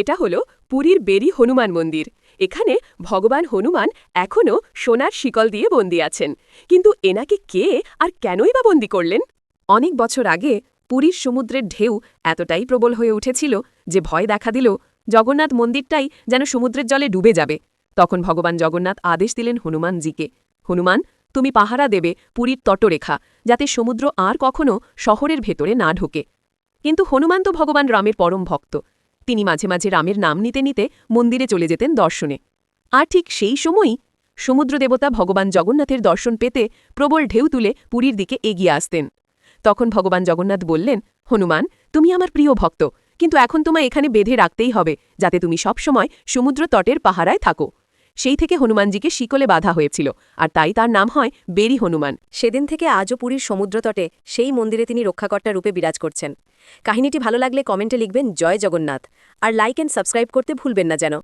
এটা হলো পুরীর বেরি হনুমান মন্দির। এখানে ভগবান হনুমান এখনও সোনার শিকল দিয়ে বন্দী আছেন। কিন্তু এনাকে কে আর কেনই বা বন্দী করলেন? অনেক বছর আগে পুরীর সমুদ্রের ঢেউ এতটাই প্রবল হয়ে উঠেছিল যে ভয় দেখা দিল, জগন্নাথ মন্দিরটাই যেন সমুদ্রের জলে ডুবে যাবে। তখন ভগবান জগন্নাথ আদেশ দিলেন হনুমানজিকে, হনুমান, তুমি পাহারা দেবে পুরীর তটরেখা, যাতে সমুদ্র আর কখনো শহরের ভেতরে না ঢোকে। কিন্তু হনুমান তো ভগবান রামের পরম ভক্ত। তিনি মাঝে মাঝে রামের নাম নিতে নিতে মন্দিরে চলে যেতেন দর্শনে। আর ঠিক সেই সময়ই সমুদ্র দেবতা ভগবান জগন্নাথের দর্শন পেতে প্রবল ঢেউ তুলে পুরীর দিকে এগিয়ে আসতেন। তখন ভগবান জগন্নাথ বললেন, হনুমান, তুমি আমার প্রিয় ভক্ত, কিন্তু এখন তোমায় এখানে বেঁধে রাখতেই হবে, যাতে তুমি সবসময় সমুদ্র তটের পাহারায় থাকো। সেই থেকে হনুমানজিকে শিকলে বাধা হয়েছিল, আর তাই তার নাম হয় বেরি হনুমান। সেদিন থেকে আজও পুরীর সমুদ্রতটে সেই মন্দিরে তিনি রক্ষাকর্তা রূপে বিরাজ করছেন। কাহিনীটি ভালো লাগলে কমেন্টে লিখবেন জয় জগন্নাথ। আর লাইক অ্যান্ড সাবস্ক্রাইব করতে ভুলবেন না যেন।